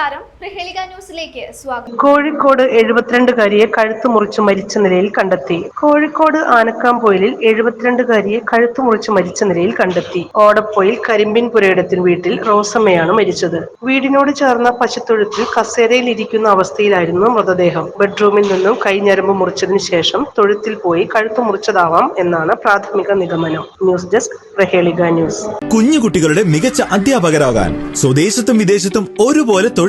നമസ്കാരം. പ്രഹേളിക ന്യൂസിലേക്ക് സ്വാഗതം. കോഴിക്കോട് എഴുപത്തിരണ്ടുകാരിയെ കഴുത്ത് മുറിച്ച് മരിച്ച നിലയിൽ കണ്ടെത്തി. കോഴിക്കോട് ആനക്കാംപൊയിലിൽ എഴുപത്തിരണ്ടുകാരിയെ കഴുത്തു മുറിച്ച് മരിച്ച നിലയിൽ കണ്ടെത്തി. ഓടപ്പൊയിൽ കരിമ്പിൻ പുരയിടത്തിൽ വീട്ടിൽ റോസമ്മയാണ് മരിച്ചത്. വീടിനോട് ചേർന്ന പശുത്തൊഴുത്തിൽ കസേരയിൽ ഇരിക്കുന്ന അവസ്ഥയിലായിരുന്നു മൃതദേഹം. ബെഡ്റൂമിൽ നിന്നും കൈഞ്ഞരമ്പ് മുറിച്ചതിന് ശേഷം തൊഴുത്തിൽ പോയി കഴുത്തു മുറിച്ചതാവാം എന്നാണ് പ്രാഥമിക നിഗമനം. News desk Prahelika news. കുഞ്ഞുകുട്ടികളുടെ മികച്ച അധ്യാപകരാകാൻ സ്വദേശത്തും വിദേശത്തും ഒരുപോലെ തൊഴിൽ